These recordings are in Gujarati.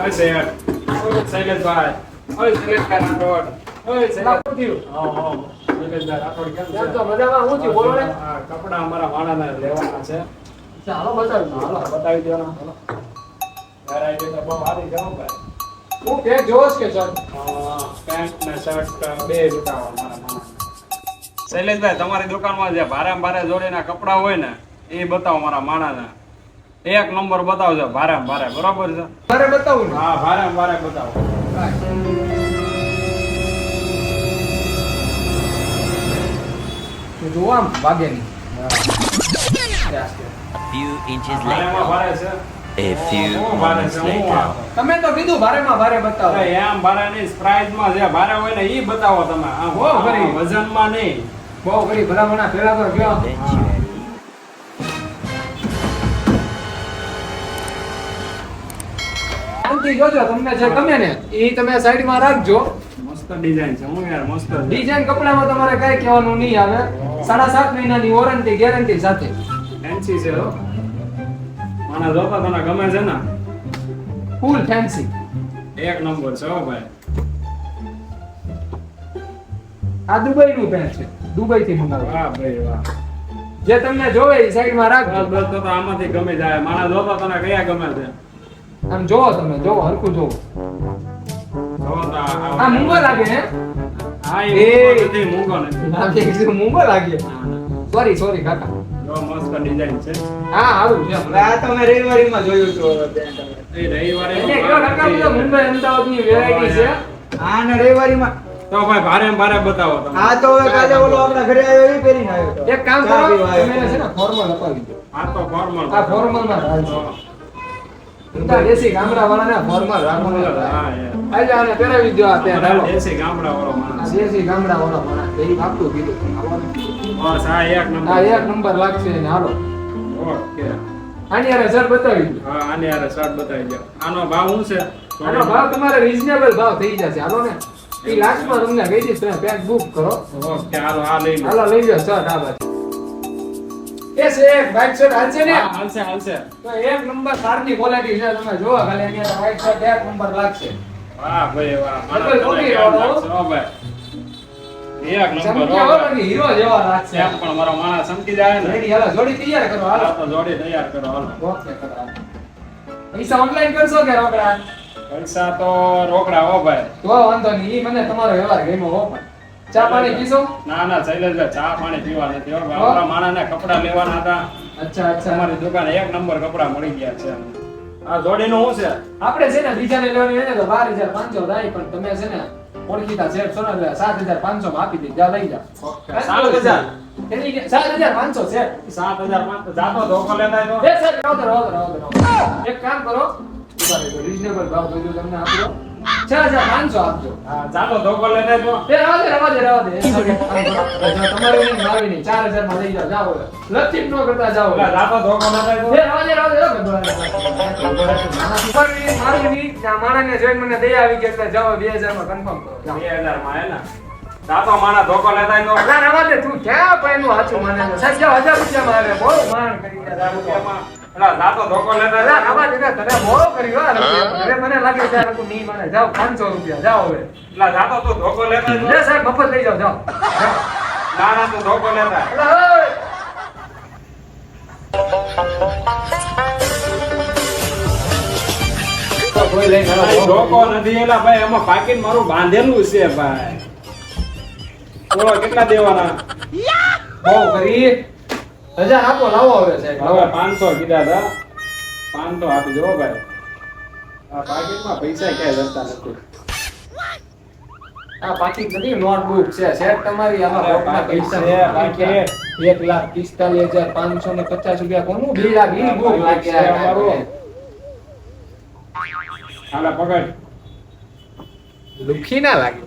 ઓય શેઠ. ઓય શૈલેષભાઈ. ઓય શૈલેષભાઈ રાઠોડ. ઓય શૈલેષ-? હા. શૈલેષભાઈ રાઠોડ કેમ છે? કેમ મજામાં? શું થયું? બોલો ને. આ અમારા વાણાના લેવાના છે ચાલો બતાવી દો, હાલો. હાલો, બતાવી દો હાલો. વેરાયટી તો બહુ સારી છે ભાઈ. હું જોવો કે સર પેન્ટ ને શર્ટ બે બતાવો અમારા શૈલેષભાઈ તમારી દુકાનમાં જે ભારે ભારે જોડીના કપડા હોય ને એ બતાવો મારા માણાના એક નંબર બતાવજો ભારે ભારે બરાબર છે? ભારે બતાવું ને. હા ભારે ભારે બતાવો. આમ ભાગે નહીં Few inches later. ભારે છે. A few moments later. તમે તો કીધું ભારેમાં ભારે બતાવો. એમ ભારે નહીં સ્પ્રાઇઝમાં જે ભારે હોય ને ઈ બતાવો તમે. હો, વજન વજનમાં નહીં. બહુ કરી ભલામણા પેલા તો કયો Eventually. જોજો તમને જે ગમે ને એ તમે સાઈડમાં રાખજો. મસ્ત ડિઝાઇન છે હું યાર મસ્ત. ડિઝાઇન કપડામાં તમારે કઈ કહેવાનું નહીં આવે. સાડા સાત મહિનાની વોરંટી ગેરંટી સાથે. ફેન્સી છે હો. જોતા તને ગમે છે ને. ફૂલ ફેન્સી એક નંબર છે હો ભાઈ. આ દુબઈ નું પેન્ટ છે. દુબઈ થી મંગાવ્યું વાહ ભાઈ વાહ. જે તમને જોવે એ સાઈડમાં રાખજો. બસ તો આમાંથી ગમે જાય. મારા જોતા તને કયા ગમે છે. આમ જોવો તમે જોવો હરખું જોવો. આ- મૂંગો લાગે હે? હા એ. નથી મૂંગો નથી. મૂંગો લાગે? ના, ના. સોરી સોરી કાકા. મસ્ત ડિઝાઇન છે. હા સારું છે આ તમે રવિવારીમાં જોયું હતું હવે ત્યાં તમે. એ રવિવારે કાકા મુંબઈ અમદાવાદની વેરાયટી છે? આ ને રવિવારીમાં તો ભાઈ ભારે ભારે બતાવો તમે. આ તો હવે કાલે ઓલો આપણા ઘરે આવ્યો એ પહેરીને આવ્યો એક કામ કરો તમે છે ને ફોર્મલ અપાવી દો. આ તો ફોર્મલ આ માં દેશી ગામડા વાળાને ફોર્મલ રાખવાનું આજે આને પહેરાવી દો આ પેન્ટ હાલો દેશી ગામડા વાળો માણસ દેશી ગામડા વાળો માણસ. એ આપતું કીધું. બસ આ એક નંબર. આ એક નંબર લાગશે ને હાલો. ઓકે. આની હારે સર બતાવી દો હા આની હારે શર્ટ બતાવી દો આનો ભાવ શું છે? આનો ભાવ તમારે રીઝનેબલ ભાવ થઈ જશે. હાલો ને. એ લાસ્ટમાં તમને કહી દઈશ તમે પેક બુક કરો. ઓકે હાલો આ લઈ લો. હાલો લઈ લો શર્ટ આ બાજુ. છે એક બાઈક શર્ટ હાલશે ને? હાલશે હાલશે. તો એક નંબર સારની ક્વોલિટી છે તમે જોવો ખાલી અહીંયા વ્હાઈટ શર્ટ એક નંબર લાગશે. વાહ ભાઈ વાહ હો ભાઈ. એક નંબર ભાઈ. હીરો જેવા લાગશે એમ પણ મારો માણસ સમકી જાય ને. રેડી હાલો જોડી તૈયાર કરો હાલો. તો જોડી તૈયાર કરો હાલો. ઓકે કરો પૈસા ઓનલાઈન કરશો કે રોકડા? પૈસા તો રોકડા હો ભાઈ. તો વાંધો નહીં મને તમારો વ્યવહાર ગમ્યો હો પણ. ચા પાણી પીશો? ના ના શૈલેષભાઈ ચા પાણી પીવા નથી હો. ભાઈ. હો? અમારા લેવાના હતા. અચ્છા અચ્છા. અમારી દુકાને એક નંબર કપડા મળી ગયા છે. આ જોડીનું શું છે? આપણે છે ને બીજાને લેવાની એને ને તો બાર હજાર પાંચસો થાય પણ તમે છે ને ઓળખીતા શેઠ છો ને સાત હજાર પાંચસો માં આપી દે જા લઈ જા. સાત હજાર? સાત પાંચસો શેઠ સાત હજાર પાંચ જાતો ધોકો લેતા એ સર રાવ દો રાવ દો રાવ દો, રાવ દો. એક કામ કરો રીઝનેબલ ભાવ તમને આપજો છ હજાર પાંચસો આપજો હા, ધોકો લેતા એ રાવ દે રાવ દે રાવ દે. એક second કામ કરો. જો તમારે નહીં મારી નહીં ચાર હજારમાં લઈ જાઓ જાઓ હવે. નો કરતા જાઓ. ઓલા ધોકો લેતા તો. એ રાવ દે રાવ દે મારી નહીં, મારી નહીં. આ માણસને જોઈને મને દયા આવી ગઈ એટલે જાઓ બે હજારમાં કન્ફર્મ કરો. બે હજારમાં હે ને? જાતો માણા ધોકો લેતા તો. ના રવા દે તું ક્યાં પૈનું હાચું માને સાહેબ હજાર રૂપિયામાં આવે. બહુ માણ કરી દે. રૂપિયામાં. ધોકો નથી એલા ભાઈ એમાં પાકીટ મારું બાંધેલું છે ભાઈ. બોલો કેટલા દેવાના? બહુ કરી. હજાર આપો લાવો હવે સાહેબ હવે પાંચસો કીધા હતા. પાંચસો આપી દો ભાઈ. આ પાકીટમાં પૈસા ક્યાંય જતા નથી. આ પાકીટ નથી નોટબુક છે સેટ તમારી આમાં રોકડા પૈસા છે, બાકી એક લાખ પિસ્તાલીસ હજાર પાંચસો ને પચાસ રૂપિયા કોનું બિલ આ બિલ બુક લાગ્યા? અમારું. હાલે પકડ. લુખી ના લાગે.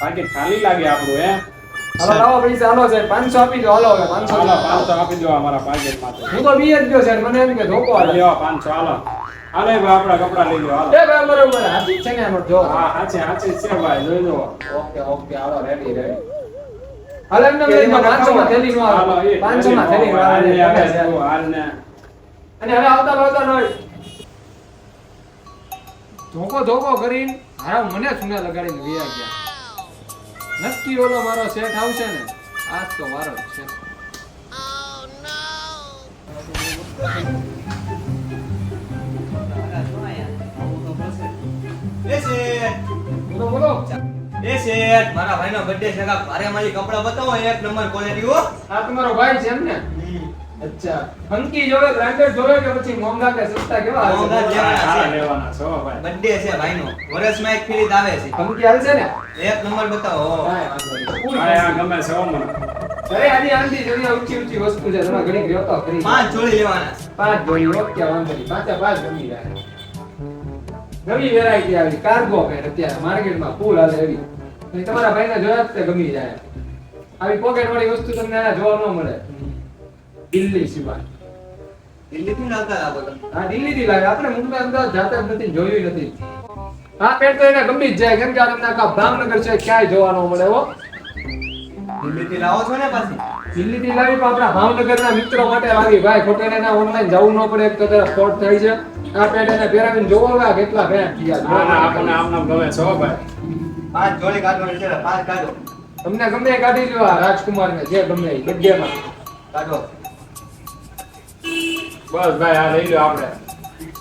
પાકીટ ખાલી લાગે આપણું હે? હવે લાવો સાહેબ પાંચસો આપી દો હાલો હવે પાંચસો હાલો પાંચસો આપી દો અમારા પાકીટમાંથી હું તો બી જ ગયો સાહેબ મને એમ કે ધોકો હાલે લ્યો પાંચસો હાલો. હાલે ભાઈ આપણા કપડા લઈ લ્યો હાલો. એ ભાઈ બરોબર હાથી છે ને આનો જો. હા સાચી સાચી છે ભાઈ જોઈ લો ઓકે ઓકે હાલો રેડી રેડી હાલો એમને લઈ જાઓ, પાંચસો માં થેલી નો હાલો માં થેલી નો હાલ ને, હાલ ને, અને હવે આવતા આવતા નહીં ધોકો ધોકો કરીને હારા મને સુના લગાડીને વિયા ગયા નક્કી ઓલો મારો સેટ આવશે ને આજ તો મારો છે. શેઠ, બોલો બોલો. એ શેઠ, મારા ભાઈનો birthday છે ભારે મારી કપડાં બતાવો એક નંબર ક્વોલિટી હો. આ તમારો ભાઈ છે એમ ને? અચ્છા. ફંકી જોવે બ્રાન્ડેડ જોવે કે પછી મોંઘા કે સસ્તા કેવા મોંઘા હાલશે છે. સારા લેવાના છો ભાઈ. Birthday છે ભાઈનો. વર્ષમાં એક ફિરીત આવે છે. ફંકી હાલશે ને? એક નંબર બતાવો ભાઈ આ ગમે છે હો અરે આની આંધી જોઈએ ઊંચી ઊંચી વસ્તુ છે. તમે ઘણી ગયો તો ખરી પાંચ જોડી લેવાના. પાંચ જોડી ઓકે વાંધો નહીં. પાંચ પાંચ ગમી જાય. નવી વેરાયટી આવી. કાર્ગો પેન્ટ અત્યારે માર્કેટમાં ફૂલ હાલે એવી. અને તમારા ભાઈને જોયા જ તે ગમી જાય. આવી પોકેટ વાળી વસ્તુ તમને જોવા ન મળે. દિલ્હી સિવાય. દિલ્હીથી લાવતા આ બધા. હા દિલ્હી લાવે આપણે મુંબઈ અમદાવાદ જાતા જ નથી જોયું નથી. આ પેન્ટ તો એને ગમી જ જાય. કેમ કે આ તમને આખા ભાવનગર છે ક્યાંય જોવા મળે હો. દિલ્હીથી લાવો છો ને પાછી? દિલ્હી લાવી પણ આપણા ભાવનગરના મિત્રો માટે લાવી ભાઈ ખોટે એને ઓનલાઈન જવું ન પડે એક તો તરફ ફ્રોડ થાય છે. આ પેટ એને પહેરાવીને જોવો હવે કેટલા પેન્ટ ના ના આપણને આમ નામ ગમે છે હો ભાઈ. પાંચ જોડી કાઢવાની છે પાંચ કાઢો. તમને ગમે એ કાઢી લ્યો આ રાજકુમાર ને જે ગમે જગ્યા માં કાઢો. બસ ભાઈ આ લઈ લો આપણે.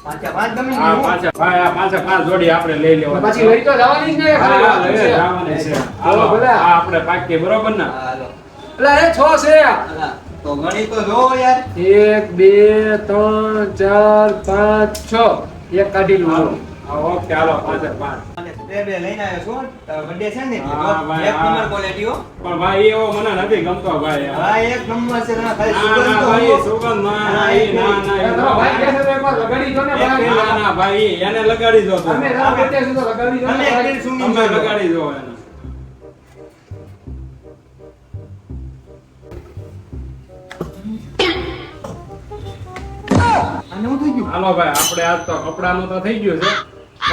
પાંચે પાંચ ગમી. ભાઈ આ પાંચે પાંચ જોડી આપણે લઈ લેવાની પછી લઈ તો જવાની જ ને હા, હા, લઈ જવાની છે. હાલો હાલો ભલે આ આપણે પાકી બરોબર ને? હાલો. એટલે એ છ છે. તો ગણી તો જોવો યાર. એક બે ત્રણ ચાર પાંચ છ. એક કાઢી લો. હાલો. હા, ઓકે હાલો પાંચ પાંચ અને બે લઈને આવ્યો છું તારો છે ને ભાઈ, એક હા. નંબર ક્વોલિટી પણ ભાઈ એવો મને નથી ગમતો ભાઈ. હા એક નંબર છે તમે ખાલી સુગંધ તો ભાઈ. સુગંધ ના ના એ ના ના એ ઈ તમારો ભાઈ કહે છે એકવાર લગાડી દો ને ભાઈ. ના ના ભાઈ એને લગાડી દો તમે રાહ બેઠા છીએ લગાડી દો ને તમે એક ભાઈ. દિન સૂંઘી અમે લગાડી દો એને. હું થઈ ગયું? હાલો ભાઈ આપણે આજ તો કપડાનું તો થઈ ગયું છે.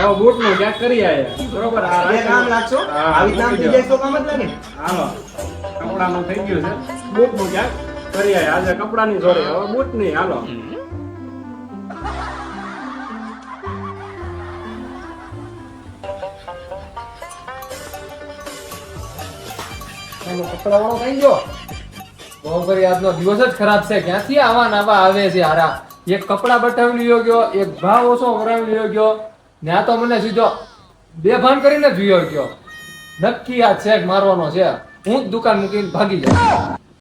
હવે બૂટનું ક્યાંક કરી આયા. બરોબર? આ બે કામ લાગશો આવી કામ થઈ જાય તો કામ જ લાગે હાલો. કપડા નું થઈ ગયું છે. બૂટનું ક્યાંક કરી આયા. આજે કપડાની જોડે. હવે બૂટની હાલો. એનો કપડાવાળો કઈ ગયો? બહુ કરી આજનો દિવસ જ ખરાબ છે. ક્યાંથી આવા નાવા આવે છે હારા? એક કપડા બટાવી લ્યો ગયો એક ભાવ ઓછો કરાવી લ્યો ગયો. આ તો મને સીધો બેભાન કરીને જોયો ગયો. નક્કી આ ચેક મારવાનો છે. હું જ દુકાન મૂકીને ભાગી જાય